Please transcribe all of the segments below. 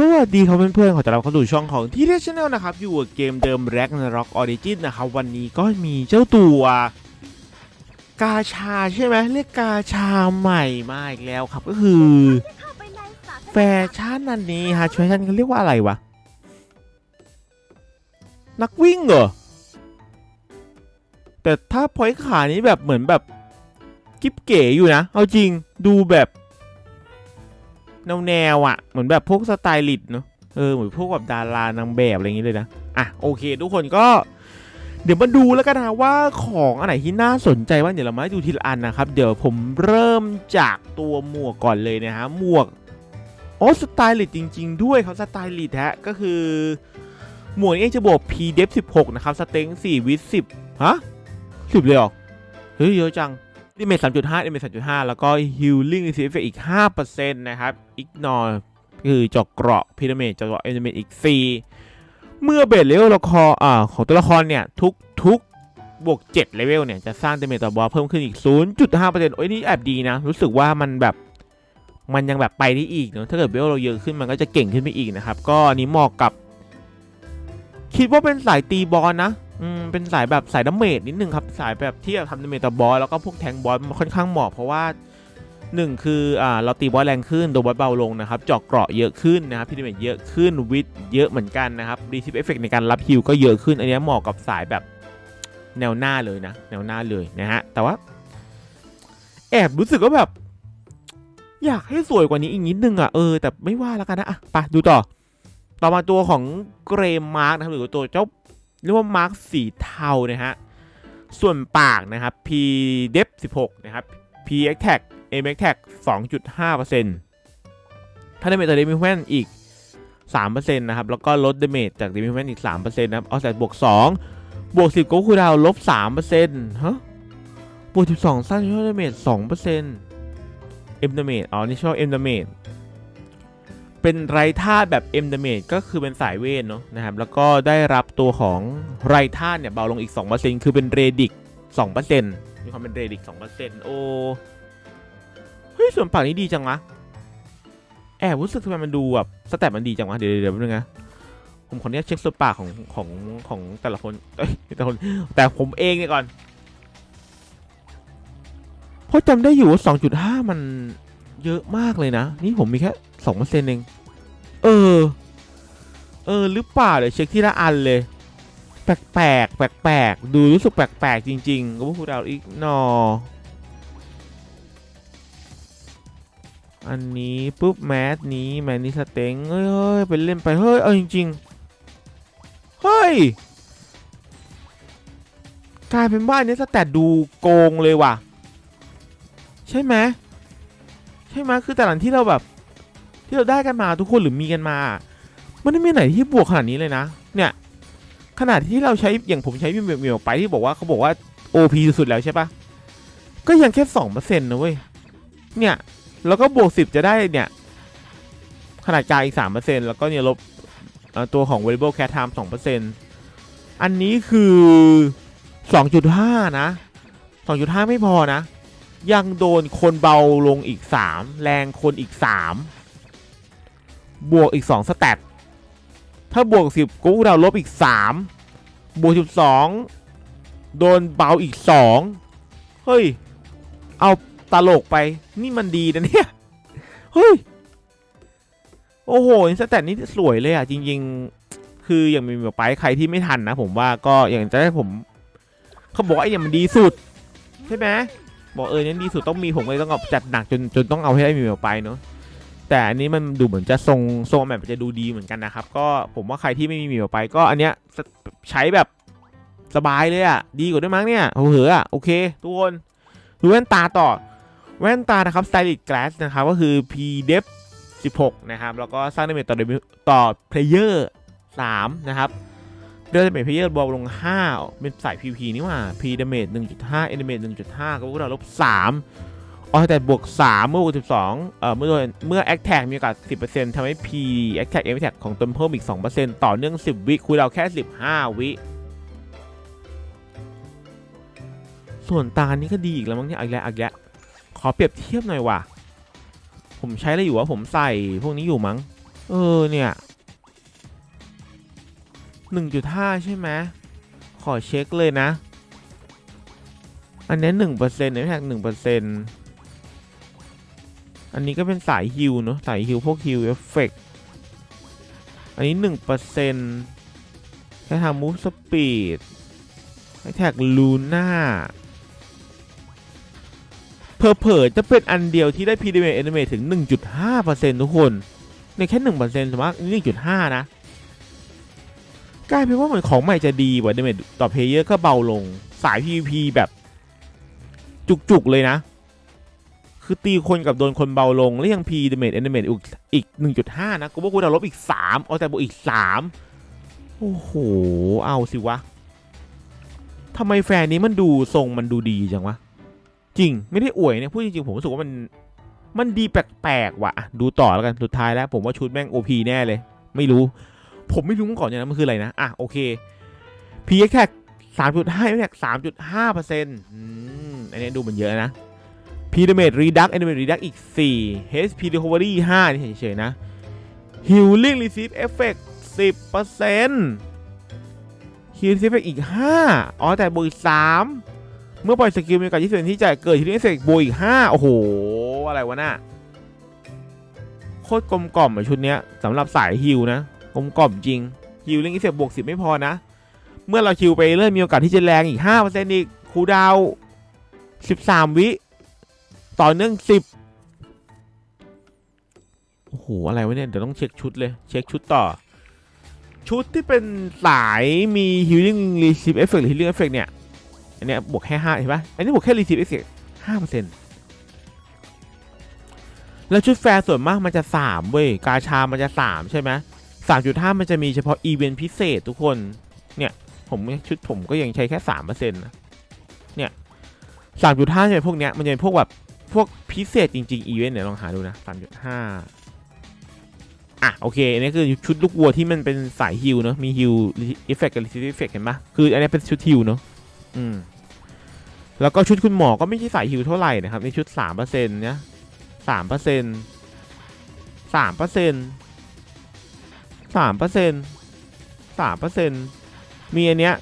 สวัสดีครับเพื่อนๆ ขอต้อนรับเข้าสู่ช่องของที่เรียชแนลนะครับ อยู่กับเกมเดิม Ragnarok Origin นะครับ วันนี้ก็มีเจ้าตัว กาชาใช่ไหมเรียกกาชาใหม่มาอีกแล้วครับก็คือ แฟชั่นอันนี้ฮะแฟชั่นเขาเรียกว่าอะไรวะ นักวิ่งเหรอ แต่ถ้าพอยขานี้แบบเหมือนแบบกิ๊บเก๋อยู่นะ เอาจริงดูแบบ แนวแนวๆอะเหมือนแบบพวกสไตลิสต์เนาะเออเหมือนพวกแบบดารานางแบบอะไรอย่างงี้เลยนะอะโอเค ทุกคนก็เดี๋ยวมาดูแล้วกันนะว่าของอันไหนที่น่าสนใจบ้างเดี๋ยวเรามาดูทีละอันนะครับ เดี๋ยวผมเริ่มจากตัวหมวกก่อนเลยนะฮะหมวกอ๋อสไตลิสต์จริง ๆ ด้วยเขาสไตลิสต์ฮะก็คือ หมวกนี้เอจะบวก p d e f 16 นะครับสเต็ง4วิท10ฮะ10 เลยหรอเฮ้ยเยอะจัง ดิเมท3.5ดิเมท3.5แล้วก็ healing r e c e i v e อีก5%นะครับ ignore คือจอกเกราะพีระเมดจอกเกราะเอลิเมนอีก4เมื่อเบสเลเวลละครอ่าของตัวละครเนี่ย ทุกทุกบวก7เลเวลเนี่ย จะสร้างดเมจต่อบอสเพิ่มขึ้นอีก 0.5%โอ้ยนี่แอบดีนะ รู้สึกว่ามันแบบมันยังแบบไปได้อีกเนอะถ้าเกิดเวลเราเยอะขึ้นมันก็จะเก่งขึ้นไปอีกนะครับ ก็อันนี้เหมาะกับ คิดว่าเป็นสายตีบอลนะ อืมเป็นสายแบบสายดาเมจนิดนึงครับ สายแบบที่แบบทำดาเมจต่อบอสแล้วก็พวกแทงบอสมันค่อนข้างเหมาะเพราะว่าหนึ่งคืออ่าเราตีบอสแรงขึ้นโดนบอสเบาลงนะครับเจาะเกราะเยอะขึ้นนะครับพิดาเมจเยอะขึ้นวิทเยอะเหมือนกันนะครับรีทิปเอฟเฟกในการรับฮิวก็เยอะขึ้น อันนี้เหมาะกับสายแบบแนวหน้าเลยนะ แนวหน้าเลยนะฮะแต่ว่า แอบรู้สึกว่าแบบ อยากให้สวยกว่านี้อีกนิดนึงอะเออแต่ไม่ว่าแล้วกันนะอะไปดูต่อ ต่อมาตัวของเกรมมาร์กนะครับหรือตัวเจ้า เรียกว่ามาร์กสีเทานะฮะ ส่วนปากนะครับ P Dep 16 นะครับ P attack M attack 2.5%ถ้าได้เมจจาก Demi Human อีก 3%นะครับ แล้วก็ลด damage จาก Demi Human อีก 3%นะครับเอาแต่บวก 2 บวก 10 ก็คูดาวลบ 3%ฮะบวก 12 สร้าง initial damage 2% M damage อ๋อ initial M damage เป็นไรท่าแบบ M damage ก็คือเป็นสายเวทเนาะนะครับแล้วก็ได้รับตัวของไรท่าเนี่ยเบาลงอีก 2%คือเป็นเรดิก2%มีความเป็นเรดิก2%โอ้เฮ้ยส่วนฝั่งนี้ดีจังวะแอบรู้สึกทำไมมันดูแบบสแตทมันดีจังวะเดี๋ยวเดี๋ยวนึงนะผมขออนุญาตเช็คส่วนปากของของของแต่ละคนแต่คนแต่ผมเองเนี่ยก่อนเพราะจำได้อยู่ว่า2.5 มันเยอะมากเลยนะ นี่ผมมีแค่ 2%เปอร์เซ็นต์เองเออ เออ หรือเปล่าเดี๋ยวเช็คที่ละอันเลย แปลกแปลกแปลกแปลกดูรู้สึกแปลกแปลกๆจริงๆก็พูดเอาอีกนออันนี้ปุ๊บแมสนี้แมสนี้สเต็งเฮ้ยเฮ้ยเป็นเล่นไปเฮ้ยเอาจริงๆเฮ้ยกลายเป็นว่าอันนี้สแตทดูโกงเลยว่ะ ใช่ไหมใช่ไหมคือแต่หลังที่เราแบบ ที่เราได้กันมาทุกคนหรือมีกันมา มันไม่มีไหนที่บวกขนาดนี้เลยนะ เนี่ยขนาดที่เราใช้อย่างผมใช้มิวมิวไปที่บอกว่าเขาบอกว่า OP สุดๆแล้วใช่ปะก็ยังแค่สองเปอร์เซ็นต์นะเว้ยเนี่ยแล้วก็บวกสิบจะได้เนี่ยขนาดกลางอีกสามเปอร์เซ็นต์แล้วก็เนี่ยลบตัวของ variable cat time สองเปอร์เซ็นต์อันนี้คือสองจุดห้านะสองจุดห้าไม่พอนะ ยังโดนคนเบาลงอีก3แรงคนอีก3 บวกอีก 2 สแตทถ้าบวก 10 กูเราลบอีก 3 บวก 12 โดนเบาอีก 2 เฮ้ย เอาตลกไปนี่มันดีนะเนี่ย เฮ้ย โอ้โหสแตทนี่สวยเลยอะ จริง ๆ คืออย่างมีแบบไปใครที่ไม่ทันนะ ผมว่าก็อย่างจะให้ผมเขาบอกว่าไอ้เนี่ยมันดีสุด ใช่ไหมบอกเออเนี่ยดีสุดต้องมีผมเลยต้องเอาจัดหนักจนจนต้องเอาให้ได้มีออกไปเนาะ แต่อันนี้มันดูเหมือนจะทรงทรงแบบจะดูดีเหมือนกันนะครับ ก็ผมว่าใครที่ไม่มีหมีออกไปก็อันเนี้ยใช้แบบสบายเลยอะ่ะ ดีกว่าด้วยมั้งเนี่ยโอ้โหอะโอเค ทุกคนดูแว่นตาต่อ แว่นตานะครับ Stylish Glass นะครับ ก็คือ P Def 16 นะครับ แล้วก็สร้างดาเมจต่อต่อ Player 3 นะครับเดือนเมจเพลเยอร์บอลลง 5 เป็นสาย PP นี่หว่า P damage 1.5 Enemy 1.5 ก็พวกเราลบ3 ออแต่บวก 3 เมื่อบวก12เอ่อเมื่อโดนเมื่อ Attack มีโอกาส 10%ทำให้ P Attack M Attack ของตนเพิ่มอีก 2%ต่อเนื่อง 10 วิคุยเราแค่ 15 วิ ส่วนตานี้ก็ดีอีกแล้วมั้งเนี่ยอีกแล้วอีกแล้วขอเปรียบเทียบหน่อยว่ะ ผมใช้อะไรอยู่วะ ผมใส่พวกนี้อยู่มั้ง เออเนี่ยหนึ่งจุดห้าใช่ไหมขอเช็คเลยนะ อันนี้หนึ่งเปอร์เซ็นต์เนี่ยแท็กหนึ่งเป อันนี้ก็เป็นสายฮิวเนอะสายฮิวพวกฮิวเอฟเฟกอันนี้หนึ่งเปอร์เซ็นต์แค่ทำมูฟสปีดแท็กลูน่าเพอเพอๆจะเป็นอันเดียวที่ได้ p d m a Animate ถึง 1.5%ทุกคนในแค่ 1%สมมตินี่1.5 นะ กลายเป็นว่าเหมือนของใหม่จะดีกว่า Damage ต่อเพลเยอร์ก็เบาลง สาย PVP แบบจุก ๆ เลยนะ คือตีคนกับโดนคนเบาลง แล้วยัง P Damage Animate อีกอีก 1.5 นะกูว่ากูดาวลบอีก 3 เอาแต่บวกอีก 3 โอ้โห เอาสิวะทำไมแฟนนี้มันดูทรงมันดูดีจังวะ จริงไม่ได้อวยเนี่ยพูดจริงๆ ผมรู้สึกว่ามันมันดีแปลกๆว่ะ ดูต่อแล้วกันสุดท้ายแล้ว ผมว่าชุดแม่ง OP แน่เลย ไม่รู้ ผมไม่รู้มาก่อนอย่างนั้นมันคืออะไรนะ อะ โอเค p x แค่สามจุดห้าแค่สามจุดห้าเปอร์เซ็นต์อันนี้ดูมันเยอะนะ p d a m a g e reduct animate reduct อีก 4 HP recovery 5 นี่เฉยๆนะ healing receive effect 10เปอร์เซ็นต์ healing receive effect อีก 5 อ๋อ แต่บวกอีก 3 เมื่อปล่อยสกิลมีโอกาสที่ส่วนที่จะเกิด healing effect บวกอีก 5 โอ้โห อะไรวะน่ะ โคตรกลมกล่อมอะชุดเนี้ยสำหรับสายฮิวนะ กลมกล่อมจริงฮิวลิงอีเฟกบวกสิบไม่พอนะ เมื่อเราคิวไปเรื่อยมีโอกาสที่จะแรงอีกห้าเปอร์เซ็นต์อีกคูดาวสิบสามวิ ต่อเนื่องสิบโอ้โห อะไรวะเนี่ย เดี๋ยวต้องเช็คชุดเลย เช็คชุดต่อ ชุดที่เป็นสายมี healing receive effect หรือ healing effect เนี่ย อันเนี้ยบวกแค่ห้าเห็นปะอันนี้บวกแค่ receive effect ห้าเปอร์เซ็นต์แล้วชุดแฟร์ส่วนมากมันจะสามเว้ย กาชา มันจะสามใช่ไหมสามจุดห้ามันจะมีเฉพาะอีเวนต์พิเศษทุกคน เนี่ย ผมชุดผมก็ยังใช้แค่สามเปอร์เซ็นต์เนี่ยสามจุดห้าจะเป็นพวกเนี้ย มันจะเป็นพวกแบบ พวกพิเศษจริงๆอีเวนต์เนี่ยลองหาดูนะสามจุดห้าอะ โอเค อันนี้คือชุดลูกวัวที่มันเป็นสายฮิลเนอะมีฮิลเอฟเฟกต์กับรีซิฟเอฟเฟกต์เห็นปะคืออันนี้เป็นชุดฮิลเนอะอืมแล้วก็ชุดคุณหมอก็ไม่ใช่สายฮิลเท่าไหร่นะครับในชุดสามเปอร์เซ็นต์เนี่ยสามเปอร์เซ็นต์สามเปอร์เซ็นต์สามเปอร์เซ็นต์สามเปอร์เซ็นต์มีอันเนี้ย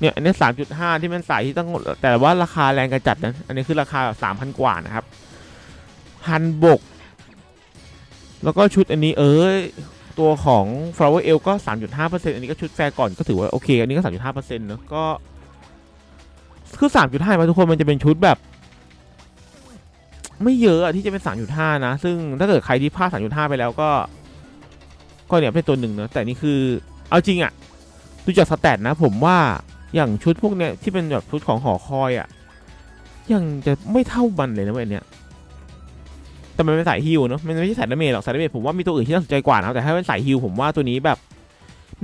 เนี่ยอันนี้สามจุดห้าที่มันใส่ที่ต้องแต่ว่าราคาแรงกระจัดนะอันนี้คือราคาแบบสามพันกว่านะครับพันบก แล้วก็ชุดอันนี้เอ้ยตัวของ flower l ก็ 3.5%อันนี้ก็ชุดแฟร์ก่อนก็ถือว่าโอเค อันนี้ก็ 3.5%เนอะก็ คือ 3.5มาทุกคนมันจะเป็นชุดแบบ ไม่เยอะอะที่จะเป็น 3.5 นะ ซึ่งถ้าเกิดใครที่พลาด 3.5 ไปแล้วก็ ก็เนี่ยเป็นตัวหนึ่งเนอะแต่นี่คือ เอาจริงอะดูจากสแตทนะผมว่า อย่างชุดพวกเนี้ยที่เป็นแบบชุดของหอคอยอะยังจะไม่เท่ามันเลยนะเว้ยเนี้ยแต่มันเป็นสายฮิลเนอะมันไม่ใช่สายดาเมจหรอกสายดาเมจผมว่ามีตัวอื่นที่น่าสนใจกว่านะแต่ถ้าเป็นสายฮิลผมว่าตัวนี้แบบ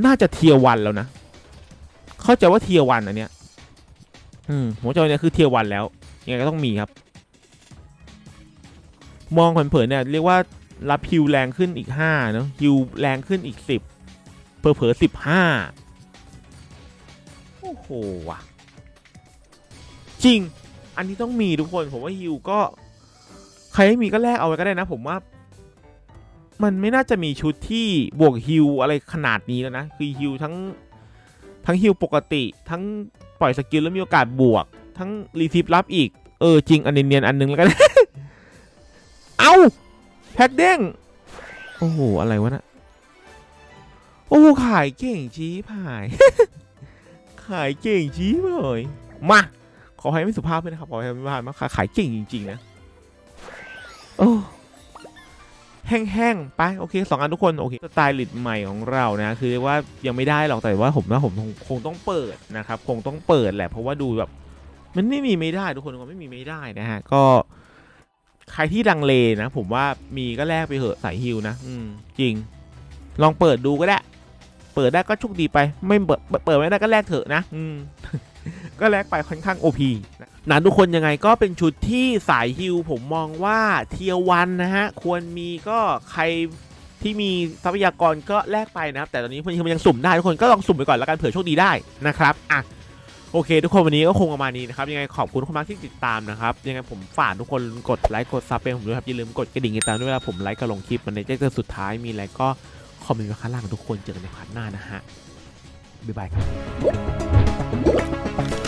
น่าจะเทียวันแล้วนะเข้าใจว่าเทียวันอันเนี้ย อืมผมว่าเจ้าเนี้ยคือเทียวันแล้วยังไงก็ต้องมีครับ มองเผินๆเนี่ยเรียกว่ารับฮิวแรงขึ้นอีกห้าเนาะฮิวแรงขึ้นอีกสิบเพอเพอสิบห้า โอ้โหว่ะ จริง อันนี้ต้องมีทุกคน ผมว่าฮิวก็ ใครไม่มีก็แลกเอาไว้ก็ได้นะ ผมว่า มันไม่น่าจะมีชุดที่บวกฮิวอะไรขนาดนี้แล้วนะ คือฮิวทั้ง ทั้งฮิวปกติ ทั้งปล่อยสกิลแล้วมีโอกาสบวก ทั้งรีซีฟรับอีก เออ จริง อันเนียนอันนึงแล้วกัน เอา แพ็กเด้ง โอ้โห อะไรวะนะ โอ้ขายเก่งชี้ผาย ขายเก่งชี้เลยมาขอให้ไม่สุภาพด้วยนะครับขอให้ไม่สุภาพมากขายเก่งจริง ๆ นะโอ้แห้งๆไปโอเคสองอันทุกคนโอเคสไตล์ลิดใหม่ของเรานะคือเรียกว่ายังไม่ได้หรอกแต่ว่าผมว่าผมคงคงต้องเปิดนะครับคงต้องเปิดแหละเพราะว่าดูแบบมันไม่มีไม่ได้ทุกคนก็ไม่มีไม่ได้นะฮะก็ใครที่ลังเลนะ ผมว่ามีก็แลกไปเหอะสายฮิวนะ อืมจริง ลองเปิดดูก็ได้ เปิดได้ก็โชคดีไป ไม่เปิดเปิดไม่ได้ก็แลกเถอะนะ อืมก็แลกไปค่อนข้างโอพีนะทุกคนยังไงก็เป็นชุดที่สายฮิวผมมองว่าเทียวันนะฮะ ควรมีก็ใครที่มีทรัพยากรก็แลกไปนะครับ แต่ตอนนี้มันยังสุ่มได้ทุกคนก็ลองสุ่มไปก่อนแล้วกันเผื่อโชคดีได้นะครับอะโอเค ทุกคนวันนี้ก็คงประมาณนี้นะครับ ยังไงขอบคุณคุณมากที่ติดตามนะครับ ยังไงผมฝากทุกคนกดไลค์กดซับเป็นผมด้วยครับอย่าลืมกดกระดิ่งติดตามด้วยเวลาผมไลค์กระลงคลิปมันในแจ้งเตือสุดท้ายมีอะไรก็ คอมเมนต์ไว้ข้างล่างทุกคนเจอกันในครั้งหน้านะฮะบ๊ายบายครับ